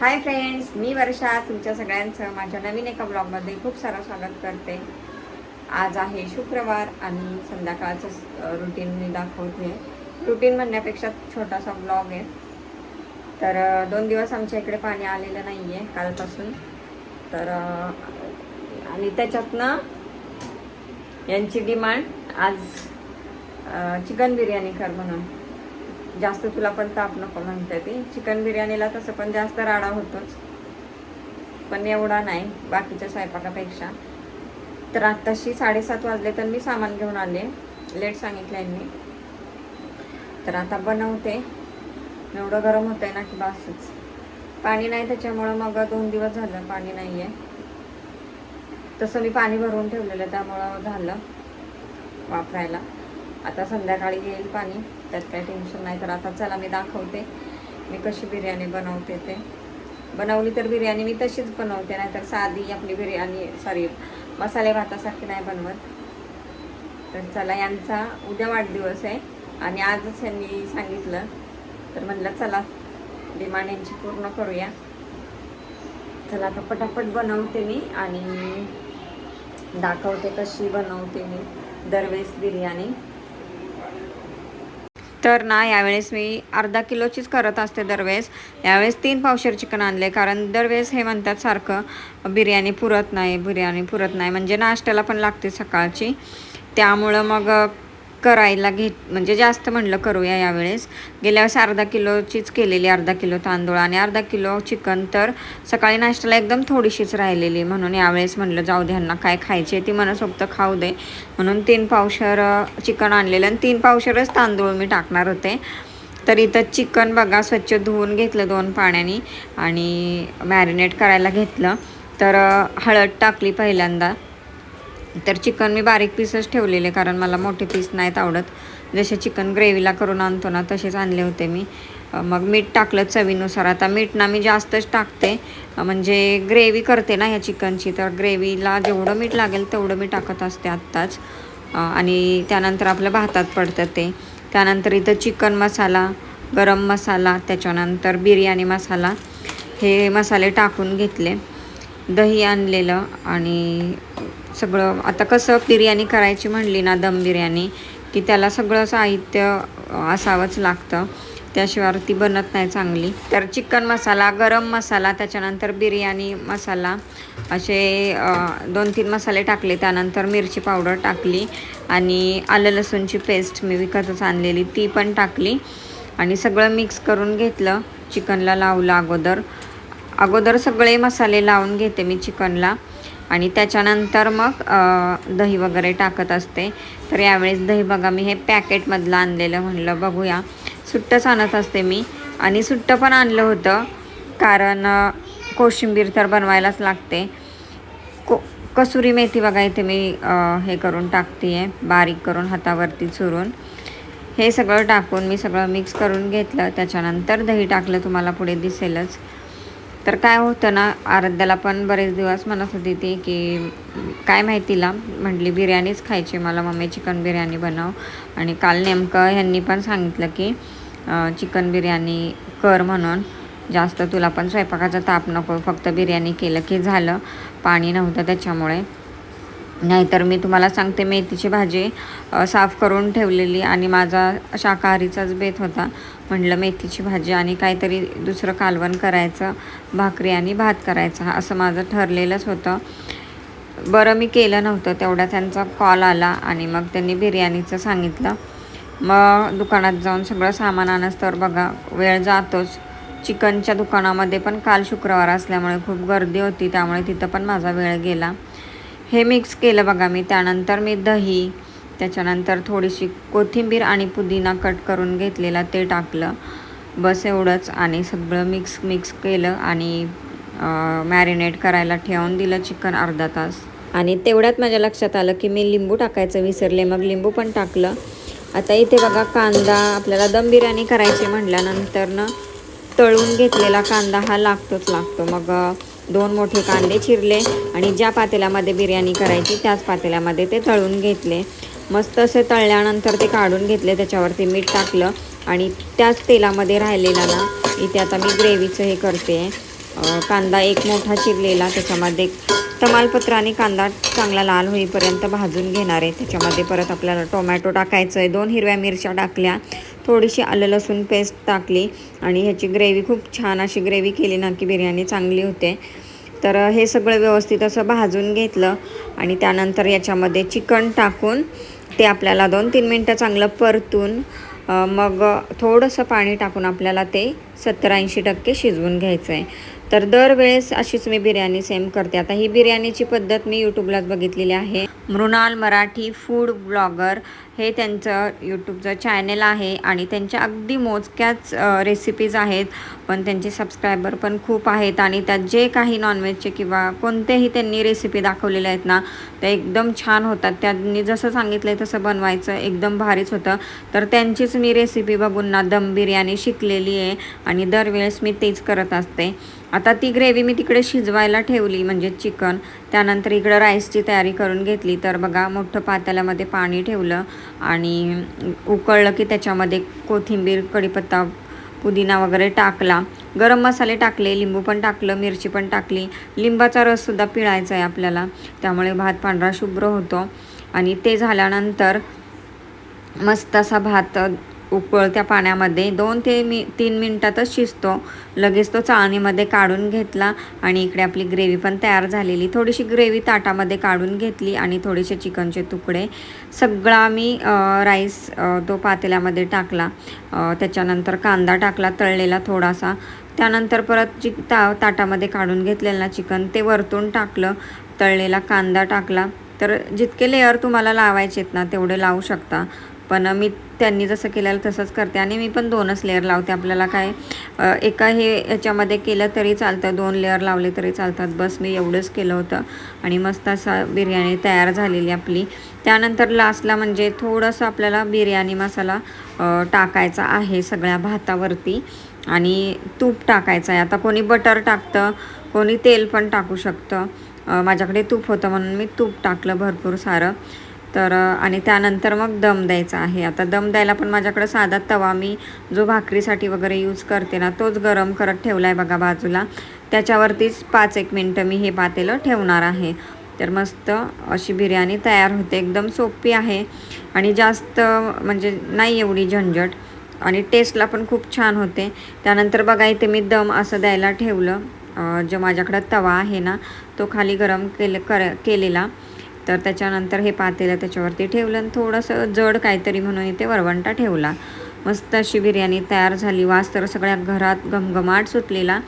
Hi friends मी वर्षा तुमच्या सगळ्यांचं माझ्या नवीन एका ब्लॉगमध्ये खूप सारं स्वागत करते. आज आहे शुक्रवार आणि संध्याकाळचं रुटीन मी दाखवते. रुटीन म्हणण्यापेक्षा छोटासा ब्लॉग आहे. तर दोन दिवस आमच्या इकडे पाणी आलेलं नाही आहे कालपासून. तर आणि त्याच्यातनं यांची डिमांड आज चिकन बिर्याणी कर म्हणून. जास्त तुला पण ताप नको म्हणते ती. चिकन बिर्याणीला तसं पण जास्त राडा होतोच. पण एवढा नाही बाकीच्या स्वयंपाकापेक्षा. तर आत्ताशी साडेसात वाजले तर मी सामान घेऊन आले. लेट सांगितलं मी. तर आता बनवते. एवढं गरम होतं आहे ना की बासच. पाणी नाही त्याच्यामुळं मग दोन दिवस झालं पाणी नाही आहे तसं मी पाणी भरून ठेवलेलं त्यामुळं झालं वापरायला. आता संध्याकाळी येईल पाणी त्यात काही टेन्शन नाही. तर आता चला मी दाखवते. मी कशी बिर्याणी बनवते ते. बनवली तर बिर्याणी मी तशीच बनवते नाहीतर साधी आपली बिर्याणी सॉरी मसाले भातासारखी नाही बनवत. तर चला यांचा उद्या वाढदिवस आहे आणि आजच यांनी सांगितलं. तर म्हणलं चला डिमांड यांची पूर्ण करूया. चला आता पटापट बनवते मी आणि दाखवते कशी बनवते मी दरवेळेस बिर्याणी. तर ना यावेळेस मी अर्धा किलोचीच करत असते दरवेळेस. यावेळेस तीन पावशेर चिकन आणले कारण दरवेळेस हे म्हणतात सारखं बिर्याणी पुरत नाही बिर्याणी पुरत नाही. म्हणजे नाश्त्याला पण लागते सकाळची. त्यामुळं मग करायला घेत म्हणजे जास्त म्हणलं करूया यावेळेस. गेल्या वेळेस अर्धा किलोचीच केलेली अर्धा किलो तांदूळ आणि अर्धा किलो चिकन तर सकाळी नाश्त्याला एकदम थोडीशीच राहिलेली. म्हणून यावेळेस म्हणलं जाऊ दे ह्यांना काय खायचे ती मनसोक्त खाऊ दे. म्हणून तीन पावशर चिकन आणलेलं आणि तीन पावशरच तांदूळ मी टाकणार होते. तर इथं चिकन बघा स्वच्छ धुवून घेतलं दोन पाण्याने आणि मॅरिनेट करायला घेतलं. तर हळद टाकली पहिल्यांदा. तर चिकन मी बारीक पीसच ठेवलेले कारण मला मोठे पीस नाहीत आवडत. जसे चिकन ग्रेव्हीला करून आणतो ना तसेच आणले होते मी. मग मीठ टाकलं चवीनुसार. आता मीठ ना मी जास्तच टाकते. म्हणजे ग्रेव्ही करते ना ह्या चिकनची तर ग्रेव्हीला जेवढं मीठ लागेल तेवढं मी टाकत असते आत्ताच. आणि त्यानंतर आपलं भातात पडतं ते. त्यानंतर इथं चिकन मसाला गरम मसाला त्याच्यानंतर बिर्याणी मसाला हे मसाले टाकून घेतले. दही आणलेलं आणि सगळं आता कसं बिर्याणी करायची म्हणली ना दम बिर्याणी की त्याला सगळं साहित्य असावंच लागतं. त्याशिवाय ती बनत नाही चांगली. तर चिकन मसाला गरम मसाला त्याच्यानंतर बिर्याणी मसाला असे दोन तीन मसाले टाकले. त्यानंतर मिरची पावडर टाकली आणि आलं लसूणची पेस्ट मी विकतच आणलेली ती पण टाकली. आणि सगळं मिक्स करून घेतलं चिकनला लावलं अगोदर. अगोदर सगळे मसाले लावून घेते मी चिकनला. आणि त्याच्यानंतर मग दही वगैरे टाकत असते. तर यावेळेस दही बघा मी हे पॅकेटमधलं आणलेलं म्हणलं बघूया. सुट्टंच आणत असते मी. आणि सुट्टं पण आणलं होतं कारण कोशिंबीर तर बनवायलाच लागते. को कसुरी मेथी बघा इथे मी हे करून टाकते आहे बारीक करून हातावरती चुरून. हे सगळं टाकून मी सगळं मिक्स करून घेतलं. त्याच्यानंतर दही टाकलं तुम्हाला पुढे दिसेलच. तर काय होतं ना आराध्याला पण बरेच दिवस म्हणत होती ती की काय माहितीला म्हटली बिर्याणीच खायची मला मम्मी चिकन बिर्याणी बनव. आणि काल नेमकं ह्यांनी पण सांगितलं की चिकन बिर्याणी कर म्हणून जास्त तुला पण स्वयंपाकाचा ताप नको फक्त बिर्याणी केलं की झालं पाणी नव्हतं त्याच्यामुळे. नाहीतर मी तुम्हाला सांगते मेथीची भाजी साफ करून ठेवलेली आणि माझा शाकाहारीचाच बेत होता. म्हटलं मेथीची भाजी आणि काहीतरी दुसरं कालवण करायचं भाकरी आणि भात करायचा असं माझं ठरलेलंच होतं. बरं मी केलं नव्हतं तेवढा त्यांचा कॉल आला आणि मग त्यांनी बिर्याणीचं सांगितलं. मग दुकानात जाऊन सगळं सामान आणस तर बघा वेळ जातोच. चिकनच्या दुकानामध्ये पण काल शुक्रवार असल्यामुळे खूप गर्दी होती त्यामुळे तिथं पण माझा वेळ गेला. हे मिक्स केलं बघा मी. त्यानंतर मी दही त्याच्यानंतर थोडीशी कोथिंबीर आणि पुदिना कट करून घेतलेला ते टाकलं. बस एवढंच आणि सगळं मिक्स मिक्स केलं आणि मॅरिनेट करायला ठेवून दिलं चिकन अर्धा तास. आणि तेवढ्यात माझ्या लक्षात आलं की मी लिंबू टाकायचं विसरले. मग लिंबू पण टाकलं. आता इथे बघा कांदा आपल्याला दम बिर्याणी करायची म्हटल्यानंतर ना तळून घेतलेला कांदा हा लागतोच लागतो. मग दोन मोठे कांदे चिरले आणि ज्या पातेल्यामध्ये बिर्याणी करायची त्याच पातेल्यामध्ये ते तळून घेतले. मस्त असे तळल्यानंतर ते काढून घेतले त्याच्यावरती मीठ टाकलं आणि त्याच तेलामध्ये राहिलेला ना इथे आता मी ग्रेव्हीचं हे करते. कांदा एक मोठा चिरलेला त्याच्यामध्ये तमालपत्र आणि कांदा चांगला लाल होईपर्यंत भाजून घेणार आहे. त्याच्यामध्ये परत आपल्याला टोमॅटो टाकायचं आहे दोन हिरव्या मिरच्या टाकल्या थोडीशी आलं लसूण पेस्ट टाकली आणि ह्याची ग्रेव्ही खूप छान अशी ग्रेव्ही केली ना की बिर्याणी चांगली होते. तर हे सगळं व्यवस्थित असं भाजून घेतलं आणि त्यानंतर याच्यामध्ये चिकन टाकून ते आपल्याला दोन तीन मिनटं चांगलं परतून मग थोडंसं पाणी टाकून आपल्याला ते सत्तर ऐंशी टक्के शिजवून घ्यायचं आहे तर दरवेळेस अशीच मी बिर्याणी सेम करते. आता ही बिर्याणीची पद्धत मी यूट्यूबलाच बघितलेली आहे. Mrunal Marathi food blogger. हे त्यांचं यूट्यूबचं चॅनल आहे आणि त्यांच्या अगदी मोजक्याच रेसिपीज आहेत. पण त्यांचे सबस्क्रायबर पण खूप आहेत आणि त्यात जे काही नॉनव्हेजचे किंवा कोणतेही त्यांनी रेसिपी दाखवलेल्या आहेत ना त्या एकदम छान होतात. त्यांनी जसं सांगितलं आहे तसं बनवायचं एकदम भारीच होतं. तर त्यांचीच मी रेसिपी बघून ना दम बिर्याणी शिकलेली आहे आणि दरवेळेस मी तेच करत असते. आता ती ग्रेव्ही मी तिकडे शिजवायला ठेवली म्हणजे चिकन त्यानंतर इकडं राईसची तयारी करून घेतली. तर बघा मोठं पातेल्यामध्ये पाणी ठेवलं. आणि उकळलं की त्याच्यामध्ये कोथिंबीर कढीपत्ता पुदिना वगैरे टाकला. गरम मसाले टाकले लिंबू पण टाकलं मिरची पण टाकली. लिंबाचा रससुद्धा पिळायचा आहे आपल्याला. त्यामुळे भात पांढरा शुभ्र होतो. आणि ते झाल्यानंतर मस्त असा भात उकळत्या पाण्यामध्ये. दोन ते मी तीन मिनटातच शिजतो. लगेच तो चाळणीमध्ये काढून घेतला आणि इकडे आपली ग्रेव्ही पण तयार झालेली. थोडीशी ग्रेव्ही ताटामध्ये काढून घेतली आणि थोडेसे चिकनचे तुकडे. सगळा मी राईस तो पातेल्यामध्ये टाकला. त्याच्यानंतर कांदा टाकला तळलेला थोडासा. त्यानंतर परत चिक ता ताटामध्ये काढून घेतलेलं ना चिकन ते वरतून टाकलं. तळलेला कांदा टाकला. तर जितके लेअर तुम्हाला लावायचे आहेत ना तेवढे लावू शकता. पण मी त्यांनी जसं केलेलं तसंच करते. आणि मी पण दोनच लेअर लावते. आपल्याला काय एका हे याच्यामध्ये केलं तरी चालतं दोन लेअर लावले तरी चालतात. बस मी एवढंच केलं होतं. आणि मस्त असा बिर्याणी तयार झालेली आपली. त्यानंतर लास्टला म्हणजे थोडंसं आपल्याला बिर्याणी मसाला टाकायचा आहे सगळ्या भातावरती. आणि तूप टाकायचं आहे. आता कोणी बटर टाकतं कोणी तेल पण टाकू शकतं. माझ्याकडे तूप होतं म्हणून मी तूप टाकलं भरपूर सारं. तर आणि त्यानंतर मग दम द्यायचा आहे. आता दम द्यायला पण माझ्याकडं साधा तवा मी जो भाकरीसाठी वगैरे यूज करते ना तोच गरम करत ठेवला आहे बघा बाजूला. त्याच्यावरतीच पाच एक मिनटं मी हे पातेलं ठेवणार आहे. तर मस्त अशी बिर्याणी तयार होते. एकदम सोपी आहे आणि जास्त म्हणजे नाही एवढी झंझट आणि टेस्टला पण खूप छान होते. त्यानंतर बघा इथे मी दम असं द्यायला ठेवलं. जो माझ्याकडं तवा आहे ना तो खाली गरम केले कर केलेला. तर त्याच्यानंतर हे पातेलं त्याच्यावरती ठेवलं आणि थोडंसं जड काहीतरी म्हणून इथे वरवंटा ठेवला. मस्त अशी बिर्याणी तयार झाली. वास तर सगळ्या घरात घमघमाट सुटलेला.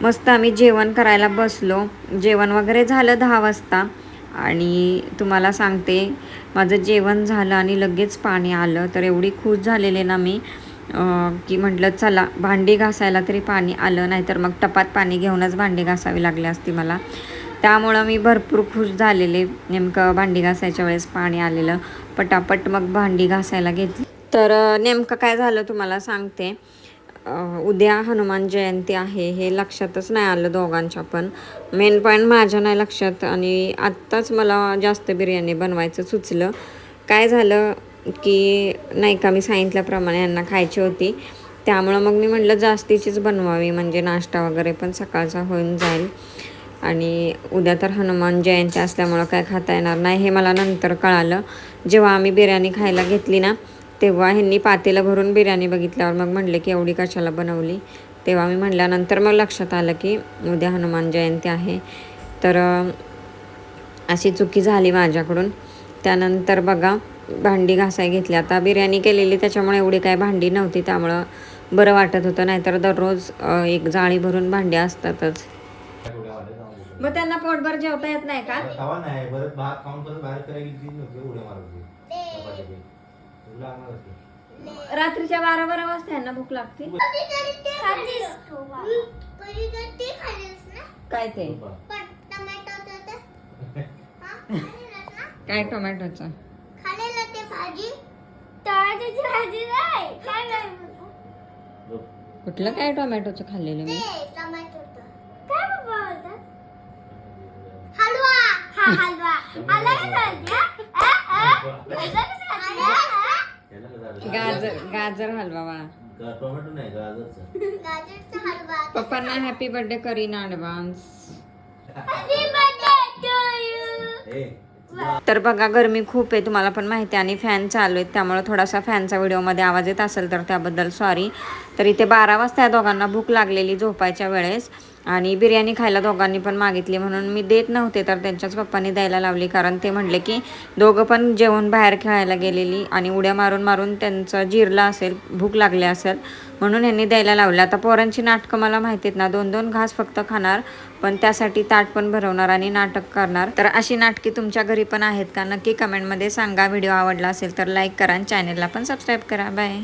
मस्त आम्ही जेवण करायला बसलो. जेवण वगैरे झालं दहा वाजता. आणि तुम्हाला सांगते माझं जेवण झालं आणि लगेच पाणी आलं. तर एवढी खुश झालेले ना मी की म्हटलं चला भांडी घासायला तरी पाणी आलं. नाहीतर मग टपात पाणी घेऊनच भांडी घासावी लागली असती मला. त्यामुळं मी भरपूर खुश झालेले. नेमकं भांडी घासायच्या वेळेस पाणी आलेलं. पटापट मग भांडी घासायला घेतली. तर नेमकं काय झालं तुम्हाला सांगते. उद्या हनुमान जयंती आहे हे लक्षातच नाही आलं दोघांच्या पण. मेन पॉईंट माझ्या नाही लक्षात आणि आत्ताच मला जास्त बिर्याणी बनवायचं सुचलं. काय झालं की नाही का मी सांगितल्याप्रमाणे यांना खायची होती. त्यामुळं मग मी म्हटलं जास्तीचीच बनवावी म्हणजे नाश्ता वगैरे पण सकाळचा होऊन जाईल. आणि उद्या तर हनुमान जयंती असल्यामुळं काय खाता येणार नाही हे मला नंतर कळालं. जेव्हा आम्ही बिर्याणी खायला घेतली ना तेव्हा ह्यांनी पातेलं भरून बिर्याणी बघितल्यावर मग म्हणले की एवढी कशाला बनवली? तेव्हा मी म्हटल्यानंतर मग लक्षात आलं की उद्या हनुमान जयंती आहे. तर अशी चुकी झाली माझ्याकडून. त्यानंतर बघा भांडी घासाय घेतली. आता बिर्याणी केलेली त्याच्यामुळे एवढी काय भांडी नव्हती. त्यामुळं बरं वाटत होतं. नाहीतर दररोज एक जाळी भरून भांडी असतातच. मग त्यांना पोटभर जेवता येत नाही का? तवा नाही. परत भात खाऊन परत बाहेर करायला गेली नव्हती उड्या मारत होती. चपात्या. तुला आणणार होती. रात्रीच्या बारा बारा वाजता यांना भूक लागते. काय ते? काय टोमॅटोचं? कुठलं काय टोमॅटोचं खाल्लेलं मी? गाजर गाजर हलवा बाळा टोमॅटो नाही गाजरचा पप्पांना हॅपी बर्थडे करीन advance happy birthday to you ए तर बघा गरमी खूप आहे तुम्हाला पण माहिती आहे आणि फॅन चालू आहेत त्यामुळे थोडासा फॅनचा व्हिडिओमध्ये आवाज येत असेल तर त्याबद्दल सॉरी तर इथे बारा वाजता या दोघांना भूक लागलेली झोपायच्या वेळेस. आणि बिर्याणी खायला दोघांनी पण मागितली म्हणून मी देत नव्हते तर त्यांच्याच पप्पांनी द्यायला लावली. कारण ते म्हणले की दोघं पण जेवण बाहेर खेळायला गेलेली आणि उड्या मारून मारून त्यांचं जिरला असेल भूक लागली असेल म्हणून यांनी द्यायला लावलं. आता पोरांची नाटकं मला माहिती आहेत ना दोन दोन घास फक्त खाणार पण त्यासाठी ताट पण भरवणार आणि नाटक करणार. तर अशी नाटकी तुमच्या घरी पण आहेत का? नक्की कमेंटमध्ये सांगा. व्हिडिओ आवडला असेल तर लाईक करा आणि चॅनलला पण सबस्क्राईब करा. बाय